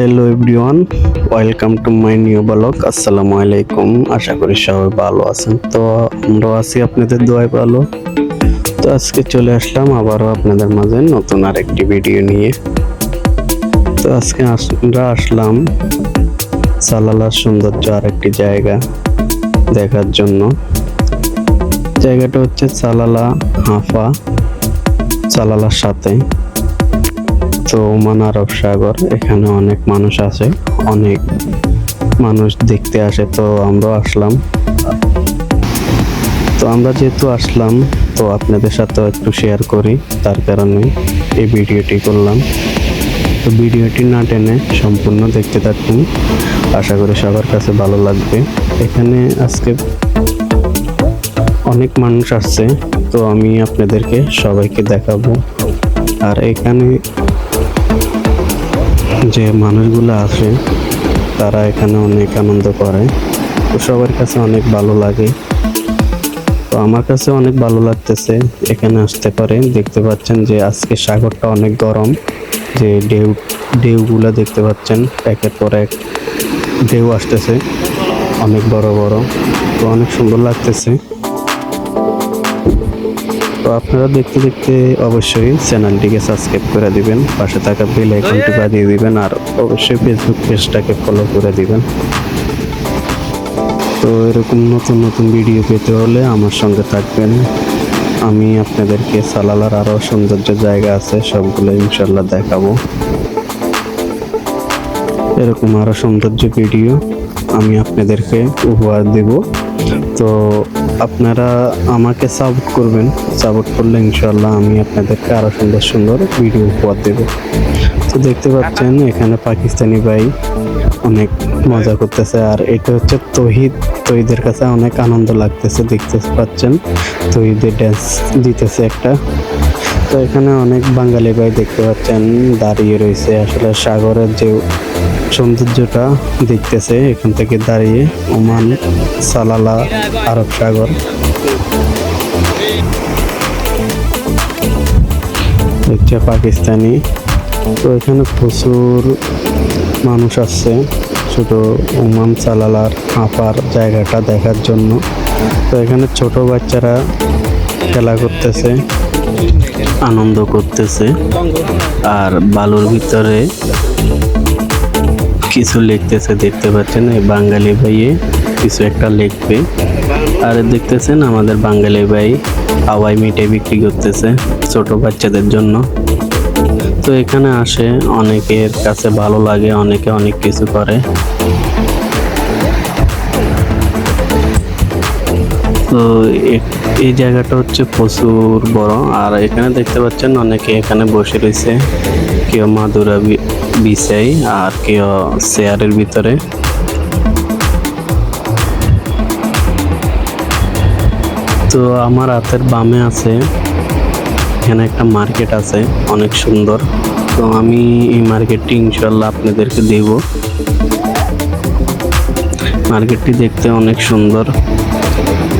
Hello everyone welcome to my new blog আসসালামু আলাইকুম আশা করি সবাই ভালো আছেন। তো আমরাও আছি আপনাদের দোয়ায় ভালো। তো আজকে চলে আসলাম আবারও আপনাদের মাঝে নতুন আরেকটি ভিডিও নিয়ে। তো আজকে আমরা আসলাম সালালার সৌন্দর্য আরেকটি জায়গা দেখার জন্য। জায়গাটা হচ্ছে সালালা হাফা, সালালার সাথে। তো ওমান আরব সাগর, এখানে অনেক মানুষ আছে, অনেক মানুষ দেখতে আসে, তো আমরাও আসলাম। তো আমরা যেহেতু আসলাম, তো আপনাদের সাথেও একটু শেয়ার করি, তার কারণে এই ভিডিওটি করলাম। তো ভিডিওটি না টেনে সম্পূর্ণ দেখতে থাকুন, আশা করি সবার কাছে ভালো লাগবে। এখানে আজকে অনেক মানুষ আসছে, তো আমি আপনাদেরকে সবাইকে দেখাবো। আর এখানে যে মানুষগুলো আছে, তারা এখানে অনেক আনন্দ করে। তো সবার কাছে অনেক ভালো লাগে। তো আমার কাছে অনেক ভালো লাগতেছে এখানে আসতে পারে। দেখতে পাচ্ছেন যে আজকে সাগরটা অনেক গরম। যে ঢেউ, ঢেউগুলো দেখতে পাচ্ছেন, একের পর এক ঢেউ আসতেছে। অনেক বড় বড়। তো অনেক সুন্দর লাগতেছে। তো আপনারা দেখতে দেখতে অবশ্যই চ্যানেলটিকে সাবস্ক্রাইব করে দিবেন, পাশে থাকা বেল আইকনটি বাজিয়ে দিবেন, আর অবশ্যই ফেসবুক পেজটাকে ফলো করে দিবেন। তো এরকম নতুন নতুন ভিডিও পেতে হলে আমার সঙ্গে থাকবেন। আমি আপনাদেরকে সালালার আরও সৌন্দর্য জায়গা আছে, সবগুলো ইনশাল্লাহ দেখাবো। এরকম আরও সৌন্দর্য ভিডিও আমি আপনাদেরকে উপহার দেব। তো আপনারা আমাকে সাপোর্ট করবেন। সাপোর্ট করলে ইনশাল্লাহ আমি আপনাদেরকে আরও সুন্দর সুন্দর ভিডিও উপহার দেব। তো দেখতে পাচ্ছেন, এখানে পাকিস্তানি ভাই অনেক মজা করতেছে। আর এটা হচ্ছে তহিদ। তহিদের কাছে অনেক আনন্দ লাগতেছে, দেখতে পাচ্ছেন। তহিদের ড্যান্স দিতেছে একটা। তো এখানে অনেক বাঙালি ভাই দেখতে পাচ্ছেন, দাঁড়িয়ে রয়েছে। আসলে সাগরের যে সৌন্দর্যটা দেখতেছে এখান থেকে দাঁড়িয়ে ওমান, সালালা, আরব সাগর। হচ্ছে পাকিস্তানি। তো এখানে প্রচুর মানুষ আসছে, শুধু ওমান, সালালার আপার জায়গাটা দেখার জন্য। তো এখানে ছোট বাচ্চারা খেলা করতেছে, আনন্দ করতেছে। আর বালুর ভিতরে কিছু লিখতেছে, দেখতে পাচ্ছেন? এই বাঙালি ভাইয়ে কিছু একটা লিখবে। আর দেখতেছেন, আমাদের বাঙালি ভাই হাওয়াই মিটে বিক্রি করতেছে ছোট বাচ্চাদের জন্য। তো এখানে আসে, অনেকের কাছে ভালো লাগে, অনেকে অনেক কিছু করে। তো এই জায়গাটা হচ্ছে প্রচুর বড়। আর এখানে দেখতে পাচ্ছেন অনেকে এখানে বসে রয়েছে। কেউ মাদুরা বিছাই আর কেউ চেয়ারের ভিতরে। তো আমার হাতের বামে আছে। এখানে একটা মার্কেট আছে, অনেক সুন্দর। তো আমি এই মার্কেটটি ইনশাল্লাহ আপনাদেরকে দেব। মার্কেটটি দেখতে অনেক সুন্দর।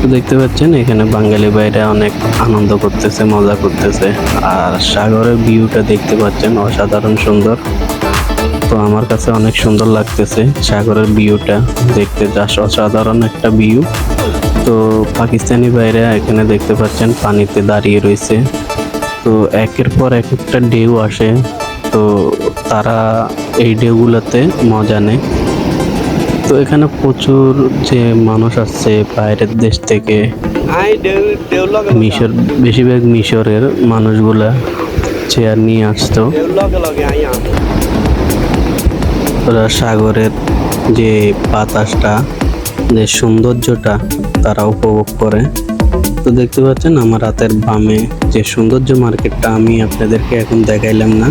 তো দেখতে পাচ্ছেন, এখানে বাঙালি বাইরে অনেক আনন্দ করতেছে, মজা করতেছে। আর সাগরের ভিউটা দেখতে পাচ্ছেন, অসাধারণ সুন্দর। তো আমার কাছে অনেক সুন্দর লাগতেছে সাগরের ভিউটা দেখতে যাস অসাধারণ একটা ভিউ তো পাকিস্তানি বাইরে এখানে দেখতে পাচ্ছেন, পানিতে দাঁড়িয়ে রয়েছে। তো একের পর এক একটা ঢেউ আসে। তো তারা এই ঢেউগুলোতে মজা নেয়। তো এখানে প্রচুর যে মানুষ আসছে বাইরের দেশ থেকে, মিশর, বেশিরভাগ মিশরের মানুষগুলা চেয়ার নিয়ে আসতো। ওরা সাগরের যে বাতাসটা, যে সৌন্দর্যটা তারা উপভোগ করে। তো দেখতে পাচ্ছেন আমার হাতের বামে যে সৌন্দর্য মার্কেটটা আমি আপনাদেরকে এখন দেখাইলাম না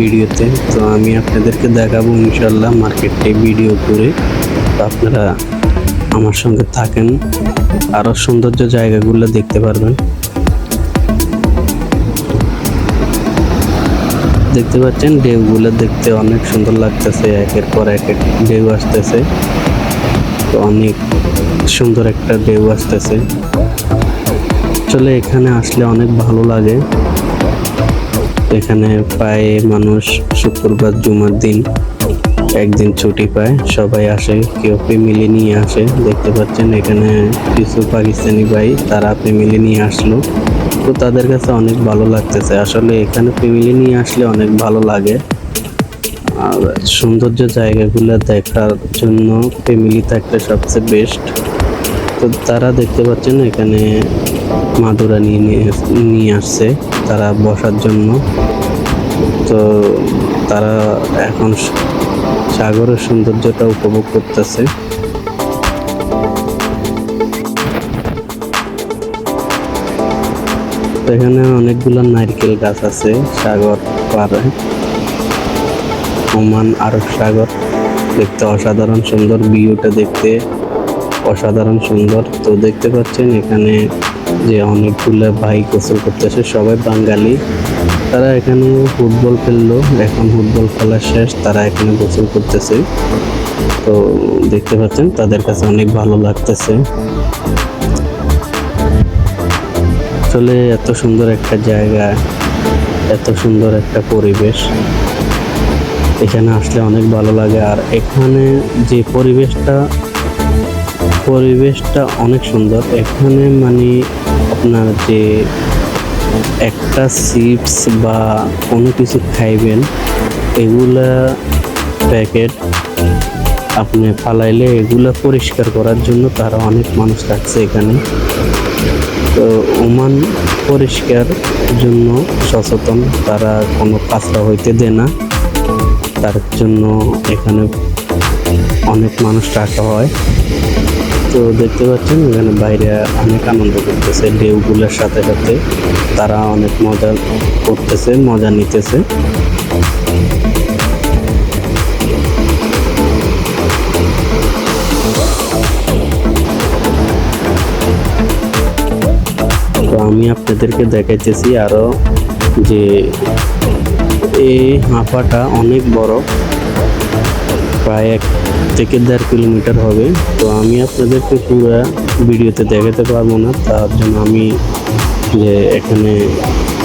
ভিডিওতে। তো আমি আপনাদেরকে দেখাবো ইনশাল্লাহ মার্কেটটি ভিডিও করে। আপনারা আমার সঙ্গে থাকেন। আরও সৌন্দর্য জায়গাগুলো দেখতে পারবেন। দেখতে পাচ্ছেন, ঢেউগুলো দেখতে অনেক সুন্দর লাগতেছে। একের পর এক ঢেউ আসতেছে। অনেক সুন্দর একটা ঢেউ আসতেছে। আসলে এখানে আসলে অনেক ভালো লাগে। এখানে প্রায় মানুষ শুক্রবার, জুমার দিন একদিন ছুটি পায়, সবাই আসে, কেউ ফ্যামিলি নিয়ে আসে। দেখতে পাচ্ছেন এখানে কিছু পাকিস্তানি ভাই, তারা ফ্যামিলি নিয়ে আসলো। তো তাদের কাছে অনেক ভালো লাগতেছে। আসলে এখানে ফ্যামিলি নিয়ে আসলে অনেক ভালো লাগে। আর সৌন্দর্য জায়গাগুলো দেখার জন্য ফ্যামিলি থাকলে সবচেয়ে বেস্ট তো তারা দেখতে পাচ্ছেন এখানে মাদুরা নিয়ে নিয়ে- আসছে তারা বসার জন্য। তো তারা এখন সাগরের সৌন্দর্যটা উপভোগ করতেছে। এখানে অনেকগুলো নারকেল গাছ আছে সাগর পাড়ে। ওমান আরব সাগর, দেখতে অসাধারণ সুন্দর, ভিউটা দেখতে অসাধারণ সুন্দর। তো দেখতে পাচ্ছেন এখানে যে অনেকগুলো ভাই গোসল করতেছে, সবাই বাঙালি। তারা এখানে ফুটবল খেললো, এখন ফুটবল খেলা শেষ, তারা এখানে গোসল করতেছে। তো দেখতে পাচ্ছেন, তাদের কাছে অনেক ভালো লাগতেছে। আসলে এত সুন্দর একটা জায়গা, এত সুন্দর একটা পরিবেশ। এখানে আসলে অনেক ভালো লাগে, আর এখানে যে পরিবেশটা পরিবেশটা অনেক সুন্দর। এখানে মানে আপনার যে একটা চিপস বা কোনো কিছু খাইবেন, এগুলা প্যাকেট আপনি ফালাইলে এগুলা পরিষ্কার করার জন্য তারা অনেক মানুষ রাখছে এখানে। তো ওমান পরিষ্কার জন্য সচেতন, তারা কোনো কাঁচরা হইতে দেয় না। তার জন্য এখানে অনেক মানুষ রাখা হয়। তো দেখতে পাচ্ছেন, এখানে বাইরে অনেক আনন্দ করতেছে, ঢেউগুলোর সাথে সাথে। তারা অনেক মজা করতেছে, মজা নিতেছে। তো আমি আপনাদেরকে দেখাইতেছি আরও যে এই হাঁপাটা অনেক বড়, প্রায় এক থেকে দেড় কিলোমিটার হবে। তো আমি আপনাদেরকে পুরো ভিডিওতে দেখাতে পারব না। তার জন্য আমি যে এখানে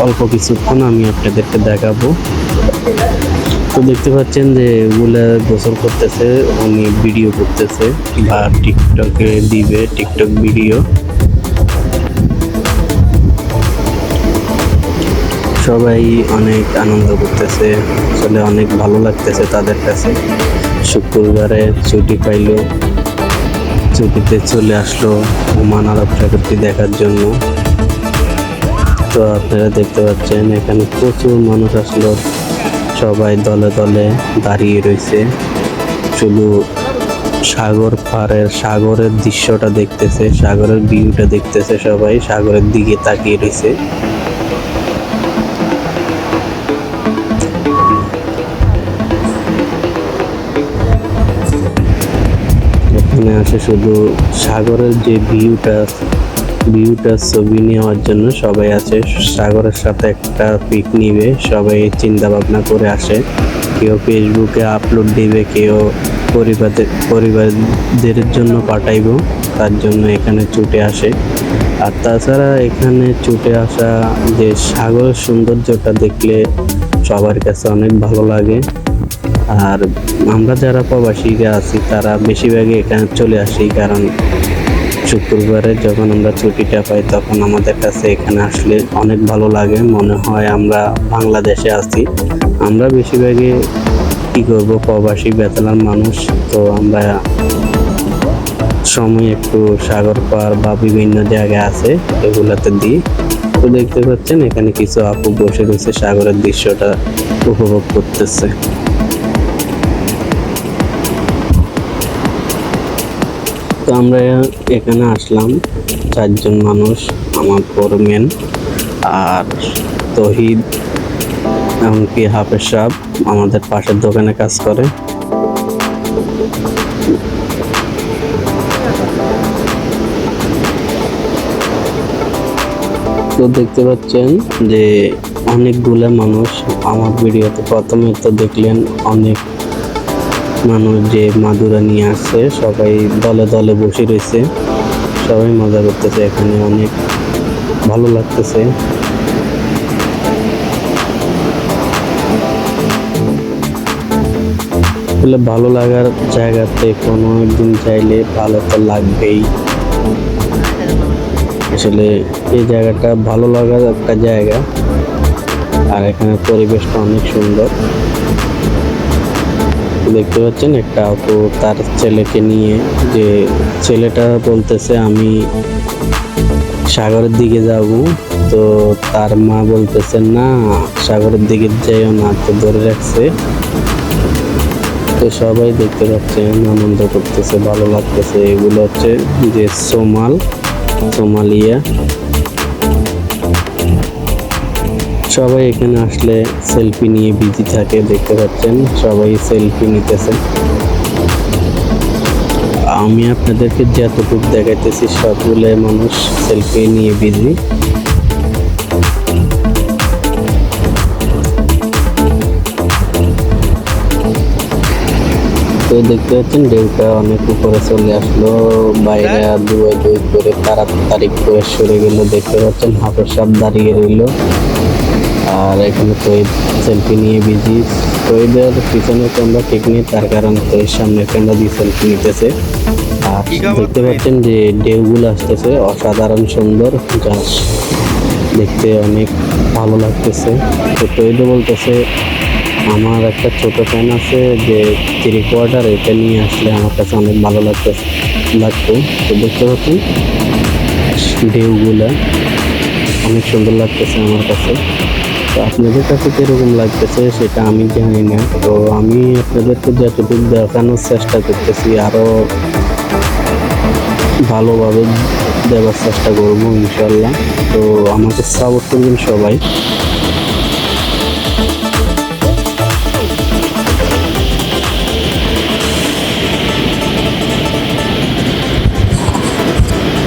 অল্প কিছুক্ষণ আমি আপনাদেরকে দেখাবো। তো দেখতে পাচ্ছেন যে ওগুলা গোসল করতেছে, উনি ভিডিও করতেছে বা টিকটকে দিবে, টিকটক ভিডিও। সবাই অনেক আনন্দ করতেছে, আসলে অনেক ভালো লাগতেছে তাদের কাছে। শুক্রবারে ছুটি পাইলো। ছুটিতে চলে আসলো ওমান আরব সাগরটি দেখার জন্য। তো আপনারা দেখতে পাচ্ছেন, এখানে প্রচুর মানুষ আসলো। সবাই দলে দলে দাঁড়িয়ে রয়েছে। শুধু সাগর পাড়ের সাগরের দৃশ্যটা দেখতেছে, সাগরের ভিউটা দেখতেছে সবাই, সাগরের দিকে তাকিয়ে রয়েছে। এখানে আসে শুধু সাগরের যে ভিউটা ভিউটা ছবি নেওয়ার জন্য সবাই আছে। সাগরের সাথে একটা পিক নিবে, সবাই চিন্তা ভাবনা করে আসে। কেউ ফেসবুকে আপলোড দিবে, কেউ পরিবারদের পরিবারদের জন্য পাঠাইবো, তার জন্য এখানে ছুটে আসে। আর তাছাড়া এখানে ছুটে আসা যে সাগরের সৌন্দর্যটা দেখলে সবার কাছে অনেক ভালো লাগে। আর আমরা যারা প্রবাসীরা আছি, তারা বেশিরভাগই এখানে চলে আসি কারণ শুক্রবারে যখন আমরা ছুটিটা পাই, তখন আমাদের কাছে এখানে আসলে অনেক ভালো লাগে। মনে হয় আমরা বাংলাদেশে আছি। আমরা বেশিরভাগই কি করব, প্রবাসী বেতলার মানুষ। তো আমরা সময় একটু সাগর পার বা বিভিন্ন জায়গায় আছে, এগুলাতে দিই। তো দেখতে পাচ্ছেন এখানে কিছু আপু বসে রয়েছে, সাগরের দৃশ্যটা উপভোগ করতেছে। তো আমরা এখানে আসলাম। চারজন মানুষ, আমার ফোরম্যান আর তহিদ, এমনকি হাফেজ সাহেব আমাদের পাশের দোকানে কাজ করে। তো দেখতে পাচ্ছেন যে অনেকগুলো মানুষ আমার ভিডিওতে প্রথমে তো দেখলেন অনেক মানুষ যে মাদুরা নিয়ে আসছে, সবাই দলে দলে বসে রয়েছে। সবাই মজা করতেছে এখানে, অনেক ভালো লাগতেছে। আসলে ভালো লাগার জায়গাতে কোনো একদিন চাইলে ভালো তো লাগবেই। আসলে এই জায়গাটা ভালো লাগার একটা জায়গা। আর এখানে পরিবেশটা অনেক সুন্দর। দেখতে পাচ্ছেন একটা আপু তার ছেলেকে নিয়ে যে ছেলেটা বলতেছে, আমি সাগরের দিকে যাব। তো তার মা বলতেছে, না, সাগরের দিকে যাইও না, তো ধরে রাখছে। তো সবাই দেখতে পাচ্ছেন, আনন্দ করতেছে, ভালো লাগতেছে। এগুলো হচ্ছে যে সোমাল, সোমালিয়া। সবাই এখানে আসলে সেলফি নিয়ে বিজি থাকে, দেখতে পাচ্ছেন? সবাই সেলফি নিতেছে। আমি আপনাদেরকে যতটুকু দেখাইতেছি, সবগুলো মানুষ সেলফি নিয়ে বিজি তো দেখতে পাচ্ছেন, ঢেউটা অনেক উপরে চলে আসলো, বাইরে দুয়ে দুই করে তাড়াতাড়ি করে সরে গেল। দেখতে পাচ্ছেন, হাফের সাপ দাঁড়িয়ে রইল। আর এখানে তো সেলফি নিয়ে বিজি তৈদের পিছনে ক্যামেরা ঠিক নেই তার কারণ তো এর সামনে ক্যামেরা দিয়ে সেলফি নিতেছে। আর দেখতে পাচ্ছেন যে ঢেউগুলো আসতেছে অসাধারণ সুন্দর। যা দেখতে অনেক ভালো লাগতেছে। তো তৈরি বলতেছে আমার একটা ছোট ফ্যান আছে যে থ্রি কোয়ার্টার এটা নিয়ে আসলে আমার কাছে অনেক ভালো লাগতে লাগতো। তো দেখতে পাচ্ছেন ঢেউগুলা অনেক সুন্দর লাগতেছে আমার কাছে। তো আপনাদের কাছে কীরকম লাগতেছে সেটা আমি জানি না। তো আমি আপনাদেরকে যতটুকু দেখানোর চেষ্টা করতেছি আরও ভালোভাবে দেওয়ার চেষ্টা করব ইনশাল্লাহ তো আমাকে সাপোর্ট করবেন সবাই।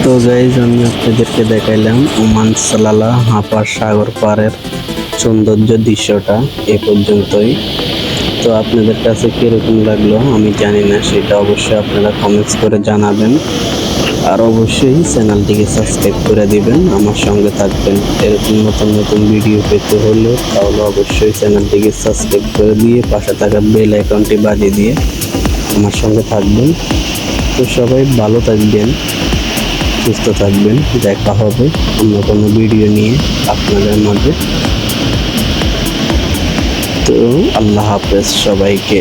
তো গাইজ আমি আপনাদেরকে দেখাইলাম, ওমান সালালা হাঁপার সাগর পাড়ের সৌন্দর্য দৃশ্যটা এ পর্যন্তই। তো আপনাদের কাছে কীরকম লাগল আমি জানি না, সেটা অবশ্যই আপনারা কমেন্টস করে জানাবেন। আর অবশ্যই চ্যানেলটিকে সাবস্ক্রাইব করে দিবেন, আমার সঙ্গে থাকবেন। এরকম নতুন নতুন ভিডিও পেতে হলে তাহলে অবশ্যই চ্যানেলটিকে সাবস্ক্রাইব করে দিয়ে পাশে থাকা বেল আইকনটি বাজিয়ে দিয়ে আমার সঙ্গে থাকবেন। তো সবাই ভালো থাকবেন, সুস্থ থাকবেন। দেখা হবে অন্য কোনো ভিডিও নিয়ে আপনাদের মাঝে। তো আল্লাহ হাফেজ সবাইকে।